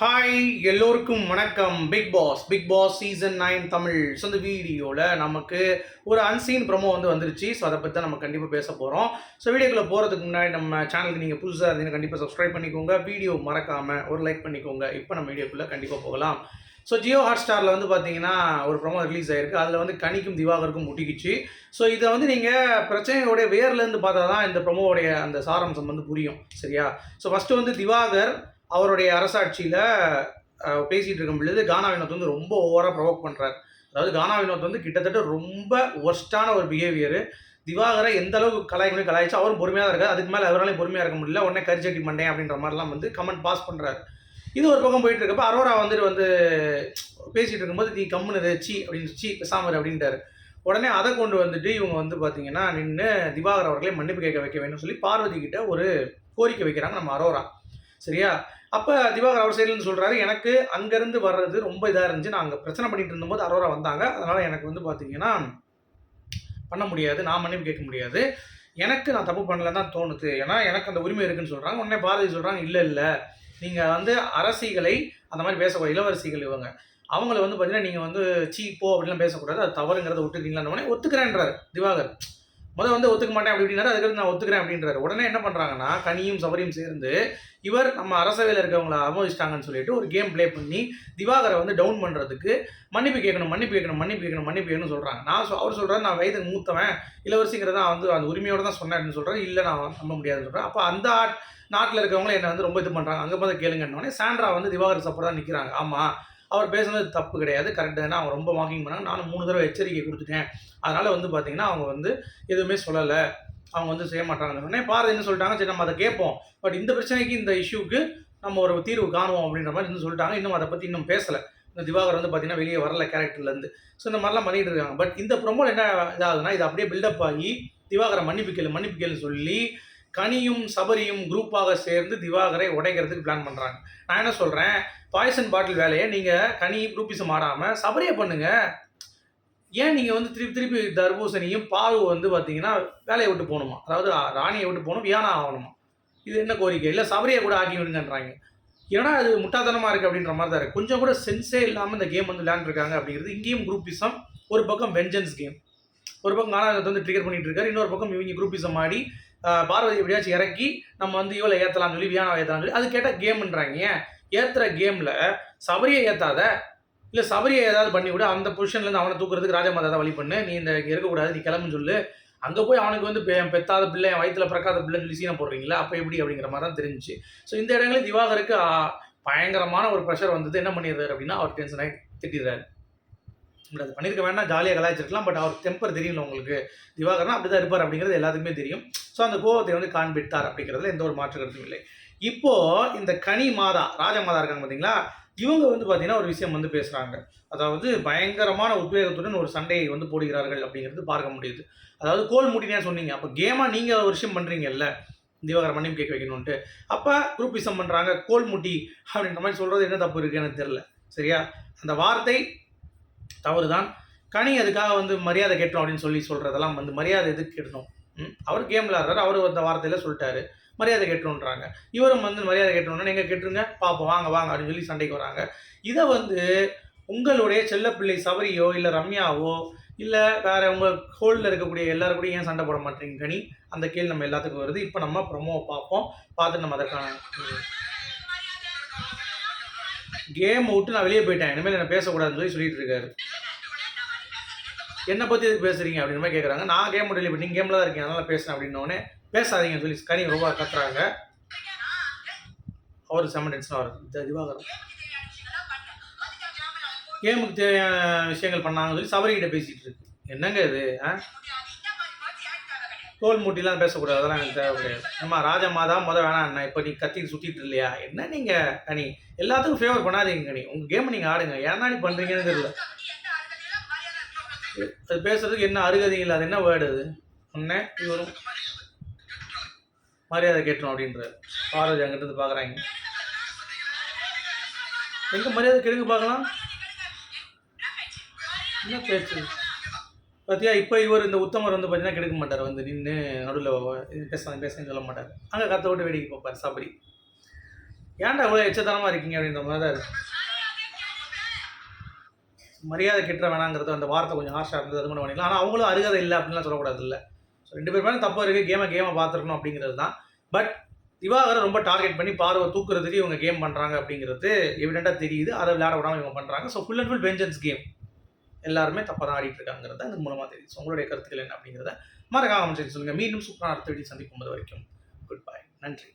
Hi எல்லோருக்கும் வணக்கம். Bigg Boss Bigg Boss season nine Tamil so இந்த வீடியோவில் நமக்கு ஒரு அன்சீன் ப்ரமோ வந்து வந்துருச்சு. ஸோ அதை பற்றி தான் நம்ம கண்டிப்பாக பேச போகிறோம் ஸோ வீடியோக்குள்ளே போகிறதுக்கு முன்னாடி நம்ம சேனலுக்கு நீங்கள் புதுசாக இருந்தீங்கன்னா கண்டிப்பாக சப்ஸ்கிரைப் பண்ணிக்கோங்க. வீடியோ மறக்காமல் ஒரு லைக் பண்ணிக்கோங்க. இப்போ நம்ம வீடியோக்குள்ளே கண்டிப்பாக போகலாம். ஸோ ஜியோ ஹாட் ஸ்டாரில் வந்து பார்த்தீங்கன்னா ஒரு ப்ரோமோ ரிலீஸ் ஆயிருக்கு. அதில் வந்து கனிக்கும் திவாகருக்கும் முட்டிக்குச்சு. ஸோ இதை வந்து நீங்கள் பிரச்சனையோடைய வேர்லேருந்து பார்த்தா தான் இந்த ப்ரமோவோடைய அந்த சாராம்சம் வந்து புரியும். சரியா? ஸோ ஃபஸ்ட்டு வந்து திவாகர் அவருடைய அரசாட்சியில் பேசிகிட்டு இருக்கும் பொழுது கானா வினோத் வந்து ரொம்ப ஓவராக ப்ரொவோக் பண்ணுறாரு அதாவது கானா வினோத் வந்து கிட்டத்தட்ட ரொம்ப ஒர்ஸ்டான ஒரு பிஹேவியரு திவாகரை எந்த அளவுக்கு கலாய்க்கணும் கலாய்ச்சி அவரும் பொறுமையாக தான் இருக்காரு. அதுக்கு மேலே அவராலையும் பொறுமையாக இருக்க முடியல. உடனே கரிச்சட்டி மண்டேன் அப்படின்ற மாதிரிலாம் வந்து கமெண்ட் பாஸ் பண்ணுறாரு இது ஒரு பக்கம் போயிட்டு இருக்கப்ப அரோரா வந்துட்டு வந்து பேசிகிட்டு இருக்கும்போது நீ கம்முனு சி அப்படின்னு சி பெசாமர் அப்படின்ட்டாரு. உடனே அதை கொண்டு வந்துட்டு இவங்க வந்து பார்த்தீங்கன்னா நின்று திவாகர் அவர்களே மன்னிப்பு கேட்க வைக்க வேணும்னு சொல்லி பார்வதி கிட்ட ஒரு கோரிக்கை வைக்கிறாங்க நம்ம அரோரா. சரியா? அப்போ திவாகர் அவர் சைட்லேருந்து சொல்கிறாரு எனக்கு அங்கேருந்து வர்றது ரொம்ப இதாக இருந்துச்சு. நான் அங்கே பிரச்சனை பண்ணிட்டு இருந்தபோது அரோரா வந்தாங்க. அதனால் எனக்கு வந்து பார்த்தீங்கன்னா பண்ண முடியாது. நான் மன்னிப்பு கேட்க முடியாது. எனக்கு நான் தப்பு பண்ணல தான் தோணுது. ஏன்னா எனக்கு அந்த உரிமை இருக்குன்னு சொல்கிறாங்க உடனே பாரதி சொல்கிறாங்க இல்லை இல்லை. நீங்கள் வந்து அரசிகளை அந்த மாதிரி பேசக்கூடாது இளவரசிகள் இவங்க. அவங்கள வந்து பார்த்தீங்கன்னா நீங்கள் வந்து சீ போ அப்படிலாம் பேசக்கூடாது. அது தவறுங்கிறத விட்டுட்டீங்களான்னு உடனே ஒத்துக்கிறேன்றாரு திவாகர். முதல் வந்து ஒத்துக்க மாட்டேன் அப்படி அதுக்கு அதுக்கடுத்து நான் ஒத்துக்கிறேன் அப்படின்றாரு. உடனே என்ன பண்ணுறாங்கன்னா கனியும் சபரியும் சேர்ந்து இவர் நம்ம அரசவையில் இருக்கவங்கள அமோதிச்சிட்டாங்கன்னு சொல்லிட்டு ஒரு கேம் ப்ளே பண்ணி திவாகரை வந்து டவுன் பண்ணுறதுக்கு மன்னிப்பு கேட்கணும் மன்னிப்பு கேட்கணும் மன்னிப்பு கேட்கணும் மன்னிப்பு கேட்கணும்னு சொல்கிறாங்க நான் அவர் சொல்கிறேன் நான் வயதுக்கு மூத்தவன் இளவரசிங்கிறத நான் வந்து அந்த உரிமையோடு தான் சொன்னேன் அப்படின்னு சொல்கிறேன் இல்லை நான் நம்ப முடியாதுன்னு சொல்கிறேன் அப்போ அந்த நாட்டில் இருக்கவங்க என்னை வந்து ரொம்ப இது பண்ணுறாங்க அங்கே வந்து கேளுங்கன்னொடனே சாண்ட்ரா வந்து திவாகர் சப்போர்ட் தான் நிற்கிறாங்க ஆமாம் அவர் பேசுனது தப்பு கிடையாது கரெக்டாக தான்? அவங்க ரொம்ப வாக்கிங் பண்ணாங்க. நானும் மூணு தடவை எச்சரிக்கை கொடுத்துட்டேன். அதனால் வந்து பார்த்தீங்கன்னா அவங்க வந்து எதுவுமே சொல்லலை. அவங்க வந்து செய்ய மாட்டாங்கன்னு உடனே பாரதி என்ன சொல்லிட்டாங்க? சரி நம்ம அதை கேட்போம். பட் இந்த பிரச்சனைக்கு இந்த இஷ்யூக்கு நம்ம ஒரு தீர்வு காணுவோம் அப்படின்ற மாதிரி இன்னும் சொல்லிட்டாங்க. இன்னும் அதை பற்றி இன்னும் பேசலை. இந்த திவாகர் வந்து பார்த்தீங்கன்னா வெளியே வரல கேரக்டர்லேருந்து ஸோ இந்த மாதிரிலாம் பண்ணிகிட்டு இருக்காங்க. பட் இந்த ப்ரொமோல் என்ன இதாகுதுன்னா இது அப்படியே பில்டப் ஆகி திவாகரை மன்னிப்பு கேளு மன்னிப்பு கேளுன்னு சொல்லி கனியும் சபரியும் குரூப்பாக சேர்ந்து திவாகரை உடைக்கிறதுக்கு பிளான் பண்ணுறாங்க நான் என்ன சொல்கிறேன் பாய்சன் பாட்டில் வேலையை நீங்கள் கனி குரூப்பிசம் ஆடாமல் சபரியை பண்ணுங்கள் ஏன் நீங்கள் வந்து திருப்பி திருப்பி தர்பூசணியும் பாரு வந்து பார்த்தீங்கன்னா வேலையை விட்டு போகணுமா? அதாவது ராணியை விட்டு போகணும் வியானா ஆகணுமா? இது என்ன கோரிக்கை? இல்லை சபரியை கூட ஆக்கி விடுங்கன்றாங்க. ஏன்னா அது முட்டாதனமாக இருக்குது அப்படின்ற மாதிரி தான் இருக்குது கொஞ்சம் கூட சென்ஸே இல்லாமல் இந்த கேம் வந்து விளையாண்டுருக்காங்க அப்படிங்கிறது இங்கேயும் குரூப்பிசம் ஒரு பக்கம் வெஞ்சன்ஸ் கேம் ஒரு பக்கம் காலாங்கத்தை வந்து ட்ரிகர் பண்ணிட்டு இருக்காரு. இன்னொரு பக்கம் இவங்க குரூப்பிசம் ஆடி பார்வதி எப்படியாச்சும் இறக்கி நம்ம வந்து இவளை ஏற்றலாம்னு சொல்லி வியானாவை ஏற்றலாம்னு சொல்லி அது கேட்டால் கேம்ன்றாங்க. ஏன்? ஏற்றுற கேமில் சபரியை ஏற்றாத இல்லை சபரியை ஏதாவது பண்ணி விட அந்த பொசிஷன்லேருந்து அவனை தூக்குறதுக்கு ராஜமாதா தான் வழி பண்ணு நீ இந்த இருக்கக்கூடாது நீ கிளம்புன்னு சொல்லு. அங்கே போய் அவனுக்கு வந்து பெ- பெத்தாத பிள்ளை என் வயித்துல பிறக்காத பிள்ளைன்னு சொல்லி சீனம் போடுறீங்களா? அப்போ எப்படி? அப்படிங்கிற மாதிரி தான் தெரிஞ்சுச்சு. ஸோ இந்த இடங்களில் திவாகருக்கு பயங்கரமான ஒரு ப்ரெஷர் வந்தது. என்ன பண்ணிடுறாரு அப்படின்னா அவர் டென்ஷன் ஆகி திட்டிடுறாரு. பட் அது பண்ணியிருக்க வேணாம் ஜாலியாக கலாய்ச்சிருக்கலாம் பட் அவர் டெம்பர் தெரியல உங்களுக்கு. திவாகர்னா அப்படி தான் இருப்பார் அப்படிங்கிறது எல்லாத்துக்குமே தெரியும். ஸோ அந்த கோபத்தை வந்து காண்பித்தார் அப்படிங்கிறதுல எந்த ஒரு மாற்று கருத்தும் இல்லை. இப்போது இந்த கனி மாதா ராஜமாதா இருக்காங்க பார்த்தீங்களா? இவங்க வந்து பார்த்தீங்கன்னா ஒரு விஷயம் வந்து பேசுகிறாங்க அதாவது பயங்கரமான உத்வேகத்துடன் ஒரு சண்டையை வந்து போடுகிறார்கள் அப்படிங்கிறது பார்க்க முடியுது. அதாவது கோல் மூட்டினே சொன்னீங்க. அப்போ கேமாக நீங்கள் ஒரு விஷயம் பண்ணுறீங்கல்ல திவாகர் மன்னியும் கேட்க வைக்கணும்ன்ட்டு. அப்போ குரூப்பிசம் பண்ணுறாங்க கோல் முட்டி அப்படின்ற மாதிரி சொல்கிறது என்ன தப்பு இருக்குது எனக்கு தெரில சரியா? அந்த வார்த்தை தவறு தான் கனி அதுக்காக வந்து மரியாதை கேட்டோம் அப்படின்னு சொல்லி சொல்கிறதெல்லாம் வந்து மரியாதை எதுக்கு கேட்டணும் அவர் கேம் விளாட்றாரு அவர் அந்த வார்த்தையில் சொல்லிட்டாரு மரியாதை கேட்டோன்றாங்க. இவரும் வந்து மரியாதை கேட்டோன்னா நீங்கள் கேட்டுருங்க பார்ப்போம் வாங்க வாங்க அப்படின்னு சொல்லி சண்டைக்கு வராங்க. இதை வந்து உங்களுடைய செல்லப்பிள்ளை சபரியோ இல்லை ரம்யாவோ இல்லை வேற உங்கள் ஹோல்டில் இருக்கக்கூடிய எல்லாரும் கூட ஏன் சண்டை போட மாட்டீங்க கனி? அந்த கேள்வி நம்ம எல்லாத்துக்கும் வருது. இப்போ நம்ம ப்ரொமோவை பார்ப்போம் பார்த்து நம்ம அதற்கான கேம் விட்டு நான் வெளியே போயிட்டேன். இனிமேல் என்ன பேசக்கூடாதுன்னு சொல்லி சொல்லிட்டு இருக்காரு. என்னை பற்றி பேசுறீங்க அப்படின்னு மாதிரி கேட்குறாங்க நான் கேம் டெலிவரி போய் நீங்கள் கேமில் தான் இருக்கீங்க அதனால் பேசுகிறேன் அப்படின்னோடனே பேசாதீங்கன்னு சொல்லி கனி ரொம்ப கத்துறாங்க அவர் செம்ம டென்ஷனாக வருது திவாகரம் கேமுக்கு தேவையான விஷயங்கள் பண்ணாங்கன்னு சொல்லி சபரிகிட்ட பேசிகிட்டு இருக்கு. என்னங்க இது ஆ? தோல் மூட்டிலாம் பேசக்கூடாது. அதெல்லாம் எனக்கு தேவை கிடையாது. அம்மா ராஜா மாதா மொதல் வேணாம் என்ன இப்போ நீ கத்திட்டு சுற்றிட்டு இல்லையா என்ன நீங்கள் கனி? எல்லாத்துக்கும் ஃபேவர் பண்ணாதீங்க கனி. உங்கள் கேமை நீங்கள் ஆடுங்க. ஏன்னா நீ பண்ணுறீங்கன்னு தெரியல. அது பேசுறதுக்கு என்ன அருகதையும் இல்லை அது என்ன வேர்டு அது? ஒன்னே இவரும் மரியாதை கேட்டோம் அப்படின்ற பார்வதி அங்கிட்டு இருந்து பார்க்குறாங்க எங்க மரியாதை கெடுங்க பார்க்கலாம். என்ன பேச்சு? பார்த்தியா இப்போ இவர் இந்த உத்தமர் வந்து பார்த்தீங்கன்னா கெடுக்க மாட்டார். வந்து நின்று நடுவில் பேசுறாங்க பேசுன்னு சொல்ல மாட்டார். அங்கே கத்த விட்டு வேடிக்கை பார்ப்பார் சபரி. ஏன்டா இவ்வளோ எச்சத்தனமாக இருக்கீங்க அப்படின்ற மாதிரி தான் இருக்கு. மரியாதை கிட்ட வேணாங்கிறது அந்த வார்த்தை கொஞ்சம் ஹார்ஷாக இருந்தது அது மட்டும் பண்ணிக்கலாம். ஆனால் அவங்களும் அருகதை இல்லை அப்படின்லாம் சொல்லக்கூடாது இல்லை ஸோ ரெண்டு பேர் மேலே தப்பு இருக்குது கேமை கேமை பார்த்துருக்கணும் அப்படிங்கிறது தான். பட் திவாகரை ரொம்ப டார்கெட் பண்ணி பார்வை தூக்குறதுக்கு இவங்க கேம் பண்ணுறாங்க அப்படிங்கிறது எவிடெண்ட்டாக தெரியுது. அதை விளையாட விடாமல் இவங்க பண்ணுறாங்க so full and full vengeance game எல்லாருமே தப்பாக தான் ஆடிட்டு இருக்காங்கிறத இது மூலமாக தெரியுது. ஸோ உங்களுடைய கருத்துக்கள் என்ன அப்படிங்கிறத மறக்காம சரி சொல்லுங்கள் மீண்டும் சூப்பரான அடுத்த வீடியோ சந்திக்கும் போது வரைக்கும் குட் பை நன்றி.